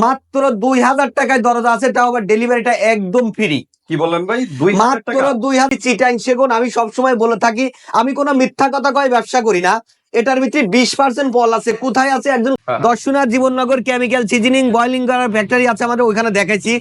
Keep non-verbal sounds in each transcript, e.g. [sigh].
মাত্র দুই হাজার টাকায় দরজা আছে তাও আবার ডেলিভারিটা একদম ফ্রি কি বললেন ভাই? দুই হাজার মাত্র দুই হাজার চিটাং সেগুন আমি সবসময় বলে থাকি আমি কোনো মিথ্যা কথা কয় ব্যবসা করি না। এটার ভিতরে বিশ পার্সেন্ট ফল আছে। কোথায় আছে একজন হ্যাঁ। দর্শনার জীবননগর কেমিক্যাল সিজনিং বয়লিং করার ফ্যাক্টরি আছে আমাদের ওখানে দেখাইছি।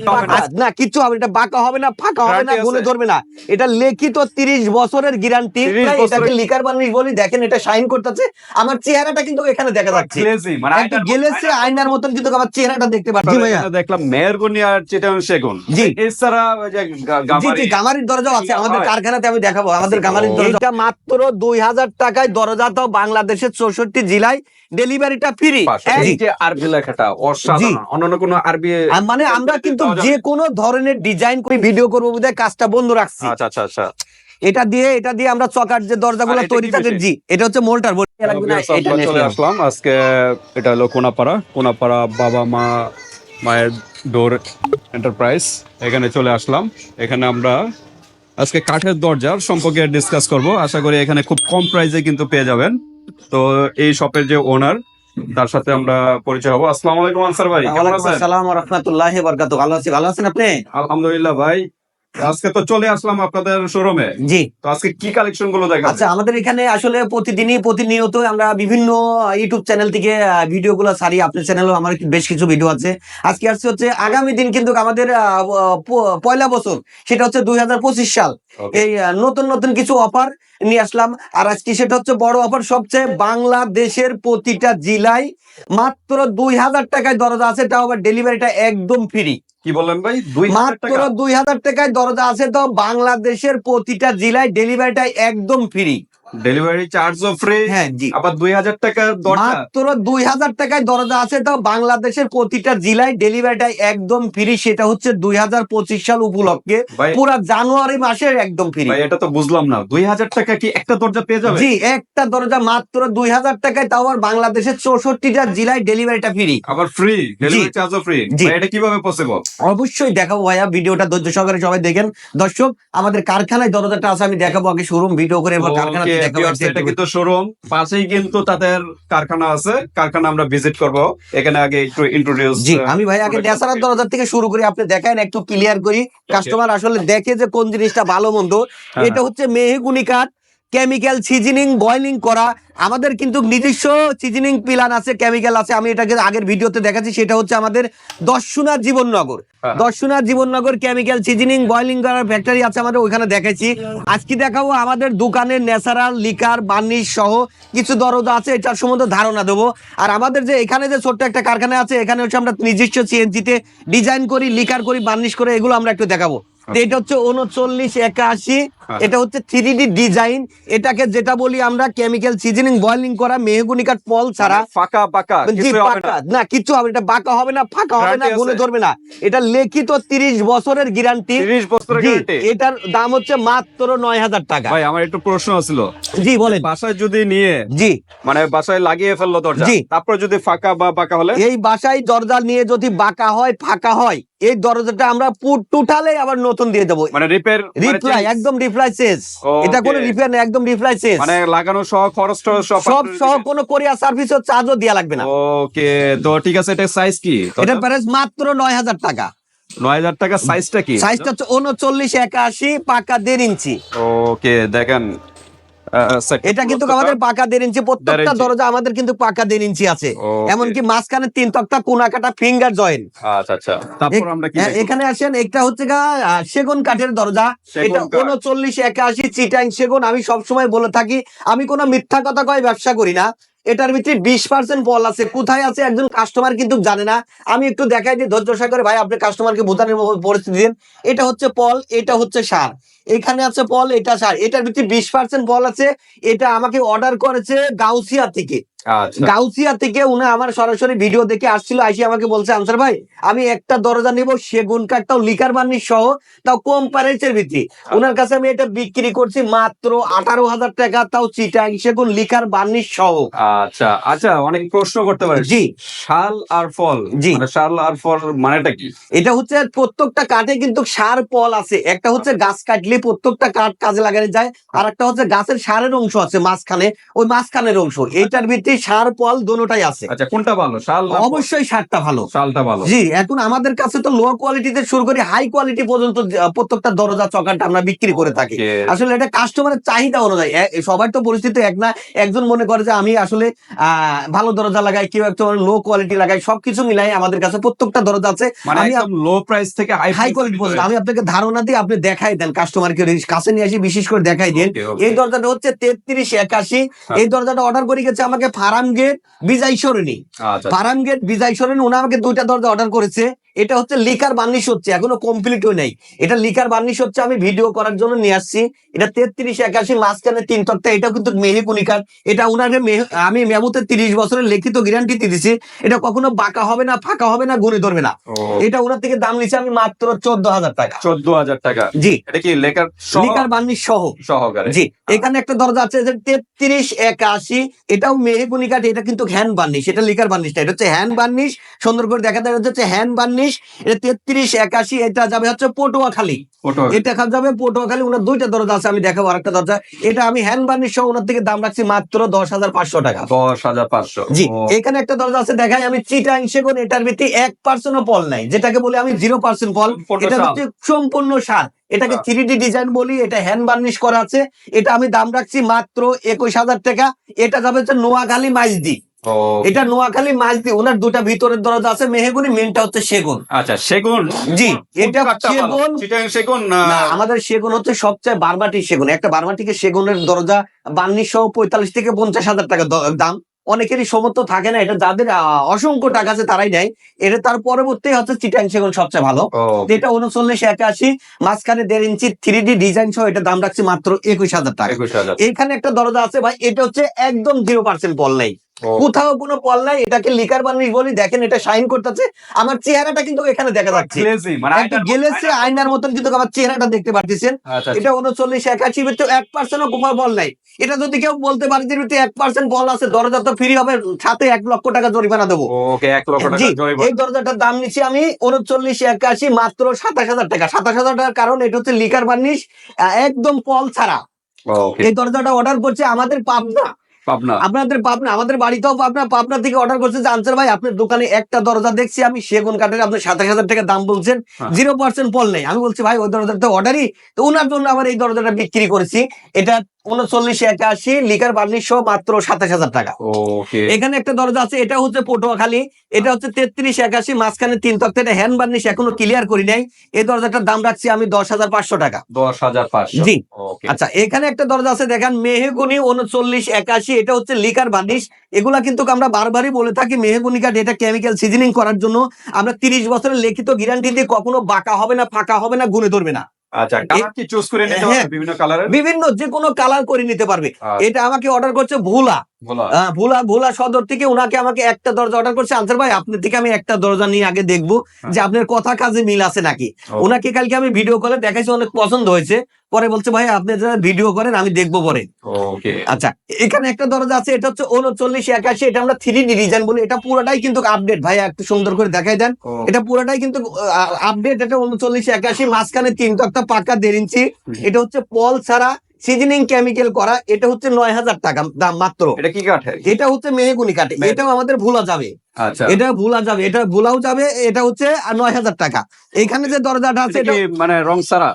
না। কিচ্ছু হবে এটা বাঁকা হবে না ফাঁকা হবে না গুনে ধরবে না। এটা লিখিত তিরিশ বছরের গ্যারান্টি 30 এটাকে লিকার বানিশ বলি দেখেন এটা শাইন করতেছে। আমার চেহারাটা কিন্তু এখানে দেখা যাচ্ছে। মানে গেলেছে আয়নার মতন কিন্তু আমার চেহারাটা দেখতে পাচ্ছি। ভাইয়া। দেখলাম মেহেরগনি আর চিটাং সেগুন। জি। এছাড়া জি জি গামারির দরজাও আছে। আমাদের কারখানাতে আমি দেখাবো আমাদের গামারির। দরজা। মাত্র দুই হাজার টাকায় দরজা তো বাংলাদেশের চৌষট্টি জেলায় ডেলিভারিটা ফ্রি। আরবি লেখাটা অসাধারণ। অন্যান্য কোনো আরবি মানে আমরা কিন্তু যে কোনো ধরনের ডিজাইন করে ভিডিও করব বোধহয় কাজটা বন্ধ রাখছি। আচ্ছা আচ্ছা আচ্ছা। এটা দিয়ে এটা দিয়ে আমরা চকার যে দরজাগুলো তৈরি থাকে জি এটা হচ্ছে মোল্টার চলে। আসলাম। আজকে এটা হলো কোনাপাড়া। কোনাপাড়া বাবা মা মায়ের ডোর এন্টারপ্রাইজ এখানে চলে আসলাম। এখানে আমরা আজকে কাঠের দরজার সম্পর্কে ডিসকাস করব। আশা করি এখানে খুব কম প্রাইসে কিন্তু পেয়ে যাবেন। তো এই শপের যে ওনার তার সাথে আমরা পরিচয় হব। আসসালামু আলাইকুম আনসার ভাই আছেন? আসসালাম রাহমাতুল্লাহি ওয়া বারাকাতুহু। ভালো আছি ভালো আছেন আপনি? আলহামদুলিল্লাহ ভাই আজকে তো চলে আসলাম আপনাদের শোরুমে জি। তো আজকে কি কালেকশনগুলো দেখাবেন? আচ্ছা আমাদের এখানে আসলে প্রতিদিনই প্রতিনিয়ত আমরা বিভিন্ন ইউটিউব চ্যানেল থেকে ভিডিও গুলো সারি আপনার চ্যানেলও আমার বেশ কিছু ভিডিও আছে। আজকে আসছে হচ্ছে আগামী দিন কিন্তু আমাদের পয়লা বছর সেটা হচ্ছে দুই হাজার পঁচিশ সাল। এই নতুন নতুন কিছু অফার নিয়ে আসলাম। আর আজকে সেটা হচ্ছে বড় অফার সবচেয়ে বাংলাদেশের প্রতিটা জেলায় মাত্র দুই হাজার টাকায় দরজা আছে। তাও আবার ডেলিভারিটা একদম ফ্রি কি বললেন ভাই? মাত্র দুই হাজার টাকায় দরজা আছে তো বাংলাদেশের প্রতিটা জেলায় ডেলিভারিটা একদম ফ্রি ডেলিভারি চার্জও ফ্রি হ্যাঁ জি। আবার দুই হাজার দরজা। মাত্র দুই হাজার টাকায় দরজা আছে তো বাংলাদেশের প্রতিটা জেলায় ডেলিভারিটা একদম ফ্রি সেটা হচ্ছে দুই হাজার পঁচিশ সাল উপলক্ষে। পুরা জানুয়ারি মাসের একদম ফ্রি এটা তো বুঝলাম না। দুই হাজার টাকা কি একটা দরজা পেয়ে যাবে? জি একটা দরজা মাত্র দুই হাজার টাকায় তাও আবার বাংলাদেশের চৌষট্টিটা জেলায় ডেলিভারিটা ফ্রি আবার ফ্রি ডেলিভারি চার্জও ফ্রি জি। এটা কীভাবে পসিবল অবশ্যই দেখাবো ভাইয়া ভিডিওটা ধৈর্য সহকারে সবাই দেখেন। দর্শক আমাদের কারখানায় দরজাটা আছে আমি দেখাবো আগে শোরুম ভিডিও করে দেখাবো এটা কিন্তু শোরুম পাশেই কিন্তু তাদের কারখানা আছে। কারখানা আমরা ভিজিট করব। এখানে আগে একটু ইন্ট্রোডিউস জি আমি ভাই আগে ন্যাচারাল দরজা থেকে শুরু করি। আপনি দেখেন একটু ক্লিয়ার করি। কাস্টমার আসলে দেখে যে কোন জিনিসটা ভালো মন্দ। হ্যাঁ। এটা হচ্ছে মেহগুনি কাঠ। কেমিক্যাল সিজনিং বয়লিং করা। আমাদের কিন্তু নিজস্ব সিজনিং প্ল্যান আছে কেমিক্যাল আছে। আমি এটাকে আগের ভিডিওতে দেখাচ্ছি সেটা হচ্ছে আমাদের দর্শনা জীবননগর। হ্যাঁ। Darshana Jibannagar chemical seasoning boiling করার ফ্যাক্টরি আছে আমাদের ওইখানে দেখাচ্ছি। আজকে দেখাবো আমাদের দোকানের ন্যাচারাল লিকার বার্নিশ সহ কিছু দরজা আছে এটার সম্বন্ধে ধারণা দেবো। আর আমাদের যে এখানে যে ছোট্ট একটা কারখানা আছে এখানে হচ্ছে আমরা নিজস্ব সিএনজিতে ডিজাইন করি লিকার করি বার্নিশ করে এগুলো আমরা একটু দেখাবো। এটা হচ্ছে উনচল্লিশ একাশি। [laughs] এটা হচ্ছে থ্রি ডিজাইন এটাকে যেটা বলি আমরা কেমিক্যাল সিজনিং বয়লিং করা মেহগুনি কাঠ পল ছাড়া। ফাঁকা পাকা জি কিছু হবে পাকা না কিচ্ছু হবে এটা বাঁকা হবে না ফাঁকা হবে না গুনে ধরবে না। এটা লিখিত তিরিশ বছরের গ্যারান্টি 30 বছরের গ্যারান্টি এটার দাম হচ্ছে মাত্র নয় হাজার টাকা। ভাই আমার একটু প্রশ্ন ছিল জি বলেন। বাসায় যদি নিয়ে জি। মানে বাসায় লাগিয়ে ফেলল দরজা জি। তারপর যদি ফাঁকা বা পাকা হলে? এই বাসায় দরজা নিয়ে যদি বাঁকা হয় ফাঁকা হয় এই দরজাটা আমরা পুট টুটালে আবার নতুন দিয়ে দেবো। মানে রিপেয়ার রিপ্লাই একদম রিপ্লাই Okay. এটা কোনো রিপেয়ার না একদম রিপ্লাই মানে লাগানো সহ খরচ টরচ সব সহ কোনো কোরিয়া সার্ভিস চার্জও দেওয়া লাগবে না। ওকে তো ঠিক আছে এটা সাইজ কি? এটা প্রাইস মাত্র নয় হাজার টাকা। নয় হাজার টাকা সাইজটা কি? সাইজটা হচ্ছে উনচল্লিশ একাশি পাকা দেড় ইঞ্চি। ওকে দেখেন এটা কিন্তু আমাদের পাকা দেড় ইঞ্চি প্রত্যেকটা দরজা আমাদের কিন্তু পাকা দেড় ইঞ্চি আছে। এমনকি মাঝখানে তিন তক্তা কোনা কাটা ফিঙ্গার জয়েন্ট আচ্ছা আচ্ছা। তারপর আমরা কি এখানে আসেন একটা হচ্ছে গা সেগুন কাঠের দরজা। এটা। উনচল্লিশ একাশি চিটাং সেগুন। আমি সবসময় বলে থাকি আমি কোনো মিথ্যা কথা কয় ব্যবসা করি না। এটার ভিতরে বিশ পার্সেন্ট ফল আছে। কোথায় আছে একজন কাস্টমার কিন্তু জানে না। আমি একটু দেখাই দিই, ধৈর্য সাগরে ভাই, আপনি কাস্টমারকে বোঝানোর পরিস্থিতি দিন। এটা হচ্ছে পল এটা হচ্ছে সার। এখানে আছে পল এটা সার। এটার ভিতরে বিশ পার্সেন্ট ফল আছে। এটা আমাকে অর্ডার করেছে গাউসিয়া থেকে। গাউসিয়া থেকে উনি আমার সরাসরি ভিডিও দেখে আসছিল আসি আমাকে বলছে আনসার ভাই আমি একটা দরজা নিব সেগুন লিকার বার্নিশ সহ তাও কম প্রাইসের ভিত্তি। ওনার কাছে আমি এটা বিক্রি করছি মাত্র আঠারো হাজার টাকা তাও চিটাং সেগুন লিকার বার্নিশ সহ। আচ্ছা আচ্ছা অনেক প্রশ্ন করতে পারে জি। শাল আর ফল জি। মানে শাল আর ফল মানেটা কি? এটা হচ্ছে প্রত্যেকটা কাঠে কিন্তু সার পল আছে একটা হচ্ছে গাছ কাটলে প্রত্যেকটা কাঠ কাজে লাগানো যায় আর একটা হচ্ছে গাছের সারের অংশ আছে মাঝখানে ওই মাঝখানের অংশ এইটার ভিত্তি ভিতরে সার পল দোনোটাই আছে। আচ্ছা কোনটা ভালো? শাল অবশ্যই সারটা ভালো। শালটা ভালো। জি এখন আমাদের কাছে তো লো কোয়ালিটিতে শুরু করে হাই কোয়ালিটি পর্যন্ত প্রত্যেকটা দরজা চকাটা আমরা বিক্রি করে থাকি। আসলে এটা কাস্টমারের চাহিদা অনুযায়ী সবার তো পরিস্থিতি এক না একজন মনে করে যে আমি আসলে ভালো দরজা লাগাই কেউ একটা লো কোয়ালিটি লাগাই সবকিছু মিলাই আমাদের কাছে প্রত্যেকটা দরজা আছে। মানে আমি লো প্রাইস থেকে হাই কোয়ালিটি পর্যন্ত আমি আপনাকে ধারণা দিয়ে আপনি দেখাই দেন কাস্টমারকে কাছে নিয়ে আসি বিশেষ করে দেখাই দেন. এই দরজাটা হচ্ছে তেত্রিশ একাশি। হ্যাঁ। এই দরজাটা অর্ডার করে গেছে আমাকে ফার্ম গেট বিজয় সরণি। আচ্ছা। ফার্ম গেট বিজয় সরণি উনি আমাকে দুইটা দরজা অর্ডার করেছে। এটা হচ্ছে লিকার বার্নিশ হচ্ছে এখনও কমপ্লিট হয়ে নাই। এটা লিকার বার্নিশ হচ্ছে আমি ভিডিও করার জন্য নিয়ে আসছি। এটা তেত্রিশ একাশি মাঝখানে তিন তক্তা এটা কিন্তু মেহেকুনিকার এটা উনাকে মেহ- আমি মেমুতে তিরিশ বছরের লিখিত গ্যারান্টি দিয়েছি এটা কখনো বাঁকা হবে না ফাঁকা হবে না গুনে ধরবে না। এটা ওনার থেকে দাম নিচ্ছে আমি মাত্র চোদ্দ হাজার টাকা। চোদ্দ হাজার টাকা। জি। এটা কি লেকার লিকার বার্নিশ সহ। সহকারে। জি। এখানে একটা দরজা আছে যে তেত্রিশ একাশি এটাও মেহেগুনি কাঠ এটা কিন্তু হ্যান্ড বার্নিশ এটা লিকার বার্নিশ এটা হচ্ছে হ্যান্ড বার্নিশ। সুন্দর করে দেখা যায় হচ্ছে হ্যান্ড বার্নিশ। এটা তেত্রিশ একাশি এটা যাবে হচ্ছে পটুয়াখালী। এটা যাবে পটুয়াখালী ওনার দুইটা দরজা আছে আমি দেখাবো আরেকটা দরজা। এটা আমি হ্যান্ড বার্নিশ সহ ওনার থেকে দাম রাখছি মাত্র দশ হাজার পাঁচশো টাকা। দশ হাজার পাঁচশো। জি এখানে একটা দরজা আছে দেখাই আমি চিটাং এটার ভিত্তি এক পার্সেন্ট পল নাই। যেটাকে বলি আমি জিরো পার্সেন্ট ফল এটা হচ্ছে সম্পূর্ণ সার এটাকে। থ্রি ডি ডিজাইন বলি এটা হ্যান্ড বার্নিশ করা আছে। এটা আমি দাম রাখছি মাত্র একুশ হাজার টাকা। এটা যাবে হচ্ছে নোয়াখালী মাইজদি এটা নোয়াখালী মাইজদি ওনার দুটা ভিতরের দরজা আছে মেহেগুনি মেনটা হচ্ছে সেগুন। আচ্ছা সেগুন? জি এটা সেগুন। সেগুন আমাদের সেগুন হচ্ছে সবচেয়ে বারবাটি সেগুন। একটা বারবাটিকে সেগুনের দরজা বার্নিশ সহ পঁয়তাল্লিশ থেকে পঞ্চাশ হাজার টাকা দাম। অনেকেরই সমর্থ থাকে না এটা যাদের অসংখ্য টাকা আছে তারাই নেয়। এটা তার পরবর্তী হচ্ছে চিটাং সেগুন সবচেয়ে ভালো। এটা উনচল্লিশ একাশি মাঝখানে দেড় ইঞ্চি থ্রি ডি ডিজাইন সহ এটা দাম রাখছি মাত্র একুশ হাজার টাকা। এখানে একটা দরজা আছে ভাই এটা হচ্ছে একদম জিরো পার্সেন্ট বল নেই। কোথাও কোনো পল নাই এটাকে লিকার বার্নিশ বলি দেখেন এটা শাইন করতেছে। আমার চেহারাটা কিন্তু এখানে দেখা যাচ্ছে। মানে গেলেছে আয়নার মতন কিন্তু আমার চেহারাটা দেখতে পারতেছেন। আচ্ছা এটা উনচল্লিশ একাশি ভিতরে এক পার্সেন্ট কোপার বল নাই। এটা যদি কেউ বলতে পারে যে ভিতরে এক পার্সেন্ট বল আছে দরজা তো ফ্রি হবে সাথে এক লক্ষ টাকা জরিমানা দেবো। এই দরজাটার দাম নিচ্ছি আমি উনচল্লিশ একাশি মাত্র সাতাশ হাজার টাকা। সাতাশ হাজার টাকার কারণ এটা হচ্ছে লিকার বার্নিশ একদম পল ছাড়া। এই দরজাটা অর্ডার করছে আমাদের পাবনা। পাবনা। আপনাদের পাবনা আমাদের বাড়িতেও পাবনা পাবনা থেকে অর্ডার করছে যে আনসার ভাই আপনার দোকানে একটা দরজা দেখছি আমি সেগুন কাঠের আপনি সাতাশ হাজার টাকা দাম বলছেন। জিরো পার্সেন্ট পল নেই। আমি বলছি ভাই ওই দরজাটা অর্ডারই তো ওনার জন্য আমার এই দরজাটা বিক্রি করেছি। এটা উনচল্লিশ একাশি লিকার বার্নিশ সহ মাত্র সাতাশ হাজার টাকা। এখানে একটা দরজা আছে এটা হচ্ছে পটুয়াখালী এটা হচ্ছে তেত্রিশ একাশি মাঝখানে তিন তক্তা এটা হ্যান্ড বার্নিশ এখনও ক্লিয়ার করি নাই। এই দরজাটার দাম রাখছি আমি দশ হাজার পাঁচশো টাকা। দশ হাজার জি। আচ্ছা এখানে একটা দরজা আছে দেখেন মেহেগুনি উনচল্লিশ একাশি এটা হচ্ছে লিকার বার্নিশ এগুলা কিন্তু আমরা বারবারই বলে থাকি মেহেগুনি কাঠ এটা কেমিক্যাল সিজনিং করার জন্য। আমরা তিরিশ বছরের লিখিত গ্যারান্টি দিয়ে কখনো বাঁকা হবে না ফাঁকা হবে না গুনে ধরবে না। আচ্ছা কালার কি চুজ করে নিতে হ্যাঁ। বিভিন্ন বিভিন্ন যে কোনো কালার করে নিতে পারবে। এটা আমাকে অর্ডার করছে ভুলা। ভোলা ভোলা সদর থেকে ওনাকে আমাকে একটা দরজা অর্ডার করছে। আনসার ভাই আপনার থেকে আমি একটা দরজা নিয়ে আগে দেখব যে আপনার কথা কাজে মিল আছে নাকি। ওনাকে কালকে আমি ভিডিও কলে দেখাইছি অনেক পছন্দ হয়েছে। পরে বলছে ভাই আপনি যারা ভিডিও করেন আমি দেখব পরে। আচ্ছা এখানে একটা দরজা আছে এটা হচ্ছে উনচল্লিশ একাশি এটা আমরা থ্রি ডি ডিজাইন বলি। এটা পুরোটাই কিন্তু আপডেট ভাই একটু সুন্দর করে দেখাই দেন। এটা পুরোটাই কিন্তু আপডেট এটা উনচল্লিশ একাশি মাঝখানে তিন তক্তা পাকা দেড় ইঞ্চি। এটা হচ্ছে পল ছাড়া সিজনিং কেমিক্যাল করা এটা হচ্ছে নয় হাজার টাকা দাম মাত্র। এটা কি কাঠে এটা হচ্ছে মেহেগুনি কাঠে। এটাও আমাদের ভুলা যাবে। আচ্ছা। এটা ভুলা যাবে। এটা ভুলাও যাবে এটা হচ্ছে নয় হাজার টাকা। এখানে যে দরজাটা আছে মানে রং সারা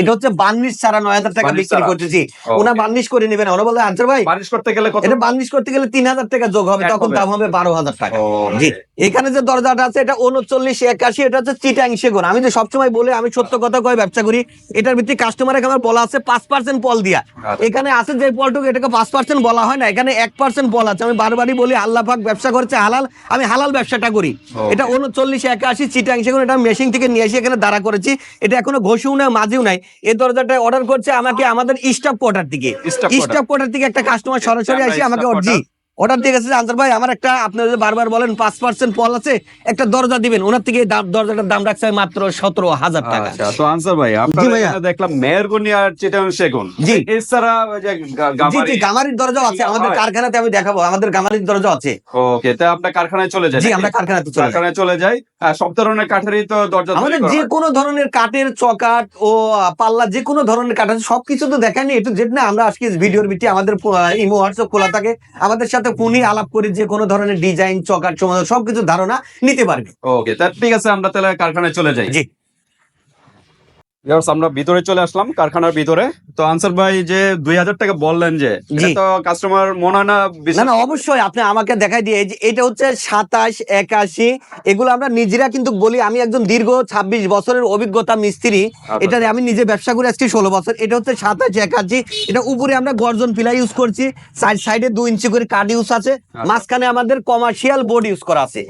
এটা হচ্ছে বার্নিশ ছাড়া নয় হাজার টাকা বিক্রি করতেছি। ওনা বার্নিশ করে নেবেন। ওরা বলে আনসার ভাই বারিশ করতে গেলে এটা বার্নিশ করতে গেলে তিন হাজার টাকা যোগ হবে তখন দাম হবে বারো হাজার টাকা। জি। এখানে যে দরজাটা আছে এটা উনচল্লিশ একাশি এটা হচ্ছে চিটাং সেগুন। আমি যে সবসময় বলে আমি সত্য কথা কয়ে ব্যবসা করি এটার ভিত্তি কাস্টমারের আমার বলা আছে পাঁচ পার্সেন্ট পল দিয়া। আচ্ছা। এখানে আছে যে পলটুকু এটাকে পাঁচ পার্সেন্ট বলা হয় না এখানে এক পার্সেন্ট বল আছে। আমি বারবারই বলি আল্লাহ পাক ব্যবসা করছে হালাল আমি হালাল ব্যবসাটা করি। এটা উনচল্লিশ একাশি চিটাং সেগুন এটা মেশিন থেকে নিয়ে এসে এখানে দাঁড়া করেছি। এটা এখনও ঘষিও না মাঝিও নাই এই দরজাটা অর্ডার করছে আমাকে আমাদের স্টাফ কোয়ার্টার থেকে। স্টাফ কোয়ার্টার থেকে একটা কাস্টমার সরাসরি আসি আমাকে অর্ডার জি অর্ডার দিয়ে গেছে আনসার ভাই আমার একটা আপনারা যে বারবার বলেন পাঁচ পার্সেন্ট পল আছে একটা দরজা দিবেন। ওনার থেকে দরজাটার দাম রাখছে মাত্র সতেরো হাজার টাকা। আচ্ছা তো আনসার ভাই আপনারা দেখলাম মেহেরগনি আর চিটাং সেগুন। জি। এছাড়া জি জি গামারির দরজাও আছে। আমাদের কারখানাতে আমি দেখাবো। আমাদের গামারির দরজা আছে। ওকে তা আপনার কারখানায় চলে যায় জি আমরা কারখানাতে চলে যাই। কারখানায় চলে যাই। সব ধরনের কাঠেরই তো দরজা আমাদের যে কোনো ধরনের কাঠের চকাট ও পাল্লা যে কোনো ধরনের কাঠ আছে সবকিছু তো দেখায়নি। একটু যেটা আমরা আজকে ভিডিওর ভিত্তি আমাদের ইমো হোয়াটসঅ্যাপ খোলা থাকে। আমাদের সাথে সাথে ফোনে আলাপ করে যে কোনো ধরনের ডিজাইন চকার সমাধান সবকিছু ধারণা নিতে পারবে। ওকে তা ঠিক আছে আমরা তাহলে কারখানায় চলে যাই। জি। আমরা ভিতরে চলে আসলাম কারখানার ভিতরে। তো আনসার ভাই যে দুই হাজার টাকা বললেন যে এটা তো কাস্টমার মনে হয় না না না অবশ্যই আপনি আমাকে দেখাই দিয়ে যে এটা হচ্ছে সাতাশ একাশি এগুলো আমরা নিজেরা কিন্তু বলি আমি একজন দীর্ঘ ছাব্বিশ বছরের অভিজ্ঞতা মিস্ত্রি আচ্ছা। এটা আমি নিজে ব্যবসা করে আসছি ষোলো বছর এটা হচ্ছে সাতাশ একাশি এটা উপরে আমরা গর্জন পিলা ইউজ করছি সাইড সাইডে দুই ইঞ্চি করে কাঠ ইউজ আছে মাঝখানে আমাদের কমার্শিয়াল বোর্ড ইউজ করা আছে।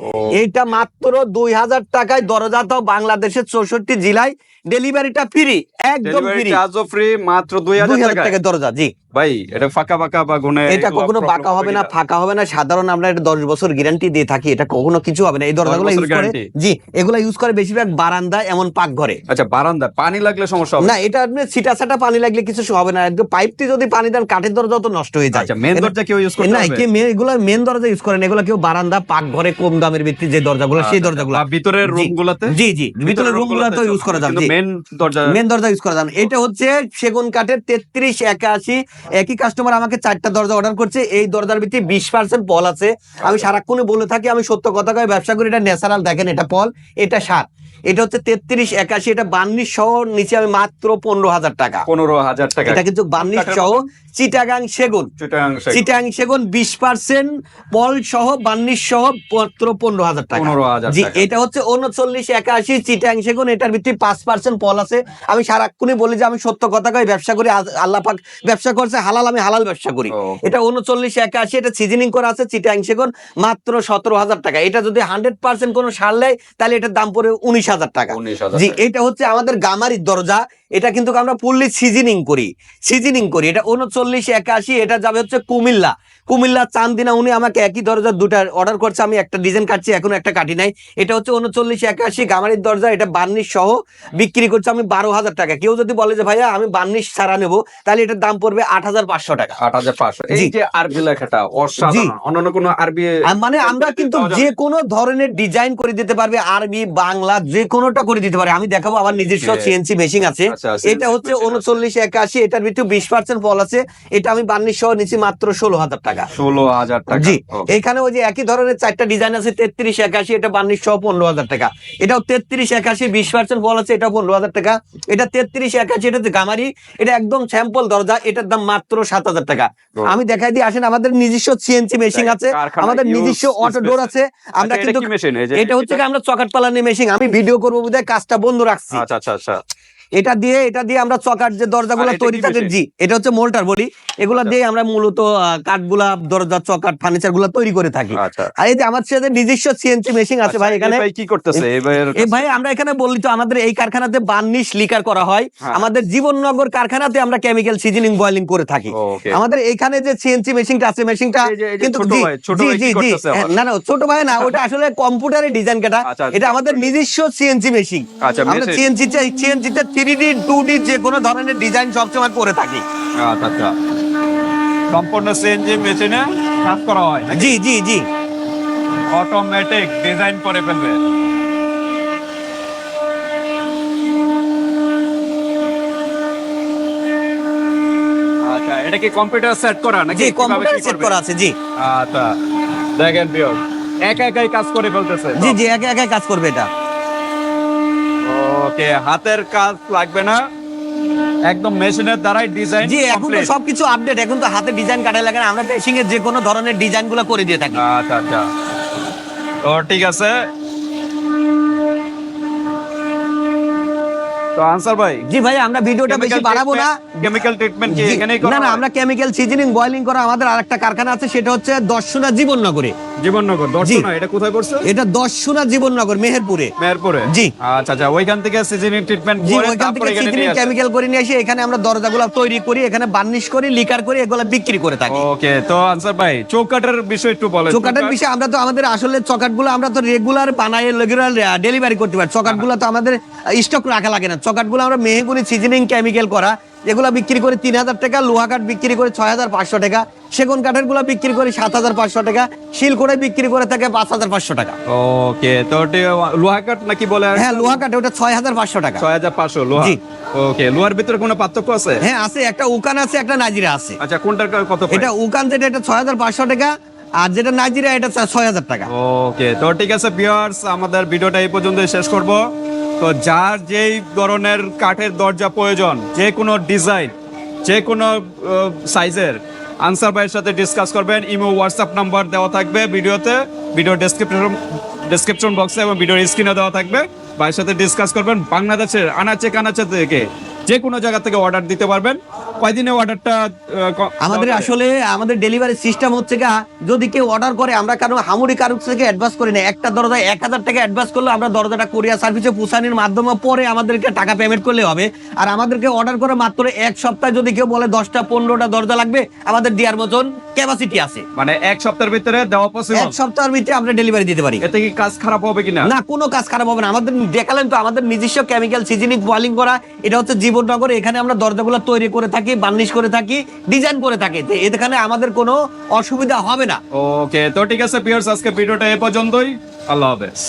এটা মাত্র দুই হাজার টাকায় দরজাটাও বাংলাদেশের চৌষট্টি জেলায় ডেলিভারিটা ফ্রি একদম ফ্রি ফ্রি মাত্র দুই হাজার টাকা দরজা জি। ভাই এটা ফাঁকা ফাঁকা বা গুনে এটা কখনো বাঁকা হবে না ফাঁকা হবে না সাধারণ আমরা এটা দশ বছর গ্যারান্টি দিয়ে থাকি এটা কখনো কিছু হবে না। এই দরজাগুলো ইউজ করে জি এগুলো ইউজ করে বেশিরভাগ বারান্দা এমন পাক ঘরে আচ্ছা বারান্দা পানি লাগলে সমস্যা হবে? না এটা আপনি সিটা সাটা পানি লাগলে কিছু হবে না। একদম পাইপটি যদি পানি দেন কাঠের দরজা তো নষ্ট হয়ে যায়। আচ্ছা মেন দরজা কেউ ইউজ করতে না কি এগুলো মেন দরজা ইউজ করেন এগুলো কেউ বারান্দা পাক ঘরে কম দামের ভিত্তি যে দরজাগুলো সেই দরজাগুলো। বা ভিতরের জি। রুম গুলাতে জি জি ভিতরে রুম গুলাতে ইউজ করা যাবে। মেন দরজা মেন দরজা ইউজ করা যাবে এটা হচ্ছে সেগুন কাঠের তেত্রিশ একাশি একই কাস্টমার আমাকে চারটা দরজা অর্ডার করছে, এই দরজার ভিত্তি বিশ পার্সেন্ট পল আছে। আমি সারাক্ষণে বলে থাকি, আমি সত্য কথা কয়ে, ব্যবসা করি, এটা ন্যাচারাল দেখেন এটা পল, এটা সাত এটা হচ্ছে তেত্রিশ একাশি এটা বান্নিশ সহ নিচে আমি মাত্র পনেরো হাজার টাকা। পনেরো হাজার টাকা। এটা কিন্তু বান্নিশ সহ চিটাগাং সেগুন। চিটাগাং চিটাং সেগুন বিশ পার্সেন্ট পল সহ বান্নিশ সহ মাত্র পনেরো হাজার টাকা। 15,000 জি এটা হচ্ছে উনচল্লিশ একাশি চিটাং সেগুন এটার ভিত্তি পাঁচ পার্সেন্ট পল আছে। আমি সারাক্ষণই বলি যে আমি সত্য কথা কই ব্যবসা করি আজ আল্লাহ পাক ব্যবসা করছে হালাল আমি হালাল ব্যবসা করি। এটা উনচল্লিশ একাশি এটা সিজনিং করা আছে চিটাং সেগুন মাত্র সতেরো হাজার টাকা। এটা যদি হান্ড্রেড পার্সেন্ট কোনো সার নেয় তাহলে এটার দাম পড়ে উনিশ হাজার টাকা। জি এটা হচ্ছে আমাদের গামারির দরজা। এটা কিন্তু আমরা ফুললি সিজনিং করি। সিজনিং করি। এটা উনচল্লিশ একাশি এটা যাবে হচ্ছে কুমিল্লা। কুমিল্লা চান্দিনা উনি আমাকে একই দরজা দুটা অর্ডার করছে আমি একটা ডিজাইন কাটছি এখনও একটা কাটি নাই। এটা হচ্ছে উনচল্লিশ একাশি গামারির দরজা এটা বার্নিশ সহ বিক্রি করছে আমি বারো হাজার টাকা। কেউ যদি বলে যে ভাইয়া আমি বার্নিশ ছাড়া নেব তাহলে এটার দাম পড়বে আট হাজার পাঁচশো টাকা। আট হাজার পাঁচশো। এই যে আরবি লেখাটা অন্যান্য কোনো আরবি মানে আমরা কিন্তু? যে কোনো ধরনের ডিজাইন করে দিতে পারবে আরবি বাংলা যে কোনোটা করে দিতে পারে। আমি দেখাবো আমার নিজস্ব. সিএনসি মেশিন আছে। আচ্ছা, এটা হচ্ছে আছে। উনচল্লিশ একাশি এটার ভিতরে বিশ পার্সেন্ট ফল আছে। এটা আমি বান্নিশ সহ নিচ্ছি মাত্র ষোলো হাজার টাকা। ষোলো হাজার টাকা। জি এখানে ওই যে একই ধরনের চারটা ডিজাইন আছে তেত্রিশ একাশি এটা পনেরো হাজার টাকা। এটাও তেত্রিশ একাশি বিশ পার্সেন্ট ফল আছে এটা পনেরো হাজার টাকা। এটা তেত্রিশ একাশি এটা গামারি। এটা একদম স্যাম্পল দরজা এটার দাম মাত্র সাত হাজার টাকা। আমি দেখাই দিই আসেন আমাদের নিজস্ব সিএনসি মেশিন আছে আমাদের নিজস্ব অটো ডোর আছে। আমরা আচ্ছা, এটা কিন্তু এটা হচ্ছে আমরা চকাট পালানি মেশিন আমি ভিডিও করব বোধহয় কাজটা বন্ধ রাখছি। আচ্ছা আচ্ছা আচ্ছা। এটা দিয়ে এটা দিয়ে আমরা চকাট যে দরজাগুলো তৈরি থাকে জি এটা হচ্ছে মোল্টার বলি এগুলা দিয়ে আমরা মূলত কাঠগুলা দরজা চকাট ফার্নিচারগুলা তৈরি করে থাকি। আচ্ছা। আর এই যে আমার সাথে নিজস্ব সিএনসি মেশিন আছে ভাই আচ্ছা, এখানে। ভাই কি করতেছে? এই ভাই আমরা এখানে বললি তো আমাদের এই কারখানাতে বার্নিশ লিকার করা হয়। হ্যাঁ। আমাদের জীবননগর কারখানাতে আমরা কেমিক্যাল সিজনিং বয়লিং করে থাকি। আমাদের এখানে যে সিএনসি মেশিনটা আছে মেশিনটা কিন্তু ছোট জি ভাই, ছোট জি জি না না ছোট ভাই না ওটা আসলে কম্পিউটারে ডিজাইন কাটা। আচ্ছা, আচ্ছা। এটা আমাদের নিজস্ব সিএনসি মেশিন আচ্ছা, আমরা। সিএনসি সিএনসি তে থ্রি ডি টু ডি যে কোনো ধরনের ডিজাইন সবসময় করে থাকি। আচ্ছা আচ্ছা। সম্পূর্ণ সিএনজি মেশিনে কাজ করা হয় জি জি জি। অটোমেটিক ডিজাইন করে ফেলবে। আচ্ছা এটা কি কম্পিউটার সেট করা নাকি? জি কম্পিউটার সেট করা আছে জি। আচ্ছা দেখেন বিয়র একা একাই কাজ করে ফেলতেছে। জি জি একা একাই কাজ করবে এটা। ওকে হাতের কাজ লাগবে না। একদম মেশিনের দ্বারাই ডিজাইন জি এখন তো সবকিছু আপডেট এখন তো হাতে ডিজাইন কাটা লাগে না। আমরা পেশিং এর যে কোনো ধরনের ডিজাইনগুলো করে দিয়ে থাকি। আচ্ছা আচ্ছা। তো ঠিক আছে তো আনসার ভাই জি ভাই আমরা ভিডিওটা বেশি বাড়াবো না। কেমিক্যাল ট্রিটমেন্ট কি এখানেই না না আমরা কেমিক্যাল সিজনিং বয়লিং করা আমাদের আরেকটা কারখানা আছে সেটা হচ্ছে দর্শনা জীবননগরে। জীবননগর দর্শনা এটা কোথায় করছে এটা দর্শনা জীবননগর মেহেরপুরে। মেহেরপুরে? জি। আচ্ছা আচ্ছা ওইখান থেকে সিজনিং ট্রিটমেন্ট জি করে ওইখান তারপর থেকে সিজনিং কেমিক্যাল করে নিয়ে এসে এখানে আমরা দরজাগুলো তৈরি করি এখানে বার্নিশ করি লিকার করি এগুলো বিক্রি করে থাকি। ওকে তো আনসার ভাই চৌকাটের বিষয় একটু বলেন। চকাটের? বিষয়ে আমরা তো আমাদের আসলে চকাটগুলো আমরা তো রেগুলার বানাই রেগুলার ডেলিভারি করতে পারি। চকাটগুলো তো আমাদের স্টক রাখা লাগে না। চকাটগুলো আমরা মেহেগুনি সিজনিং কেমিক্যাল করা। এগুলো বিক্রি করে তিন হাজার টাকা লোহা কাঠ বিক্রি করে ছয় হাজার পাঁচশো টাকা সেগুন কাঠেরগুলো বিক্রি করে সাত হাজার পাঁচশো টাকা শিল করে বিক্রি করে থাকে পাঁচ হাজার পাঁচশো টাকা। ওকে তো লোহা কাঠ নাকি বলে? হ্যাঁ লোহা কাঠে ওটা ছয় হাজার পাঁচশো টাকা। ছয় হাজার পাঁচশো লোহা? ওকে লোহার ভিতরে কোনো পার্থক্য আছে? হ্যাঁ আছে একটা উকান আছে একটা নাজিরা আছে। আচ্ছা কোনটার কত এটা উকান যেটা এটা ছয় হাজার পাঁচশো টাকা আর যেটা নাইজেরিয়া, এটা ছয় হাজার টাকা। ওকে, তো ঠিক আছে ভিউয়ার্স, আমাদের ভিডিওটা এই পর্যন্ত শেষ করব। তো যার যেই ধরনের কাঠের দরজা প্রয়োজন, যে কোনো ডিজাইন যে কোনো সাইজের আনসার ভাইয়ের সাথে ডিসকাস করবেন। ইমো হোয়াটসঅ্যাপ নাম্বার দেওয়া থাকবে ভিডিওতে ভিডিও ডেসক্রিপশন ডেসক্রিপশন বক্সে এবং ভিডিওর স্ক্রিনে দেওয়া থাকবে। ভাইয়ের সাথে ডিসকাস করবেন। বাংলাদেশের আনাচে কানাচে থেকে যে কোনো জায়গা থেকে অর্ডার দিতে পারবেন। কয়দিনে অর্ডারটা আমাদের আসলে আমাদের ডেলিভারি সিস্টেম হচ্ছে গা যদি কেউ অর্ডার করে আমরা কারণ হামুরি কারও থেকে অ্যাডভান্স করি না। একটা দরজা এক হাজার টাকা অ্যাডভান্স করলে আমরা দরজাটা কোরিয়া সার্ভিসে পুষানির মাধ্যমে পরে আমাদেরকে টাকা পেমেন্ট করলে হবে। আর আমাদেরকে অর্ডার করে মাত্র এক সপ্তাহ যদি কেউ বলে দশটা পনেরোটা দরজা লাগবে আমাদের দেওয়ার মতন ক্যাপাসিটি আছে। মানে এক সপ্তাহের ভিতরে দেওয়া পসিবল এক সপ্তাহের ভিতরে আমরা ডেলিভারি দিতে পারি। এতে কি কাজ খারাপ হবে কিনা? না কোনো কাজ খারাপ হবে না। আমাদের দেখালেন তো আমাদের নিজস্ব কেমিক্যাল সিজনিং বয়লিং করা এটা হচ্ছে জীবননগর এখানে আমরা দরজাগুলো তৈরি করে থাকি। বার্নিশ করে থাকি ডিজাইন করে থাকি। এখানে আমাদের কোনো অসুবিধা হবে না। ওকে, তো ঠিক আছে পিয়ার্স আজকে ভিডিওটা এ পর্যন্তই। আল্লাহ হাফেজ।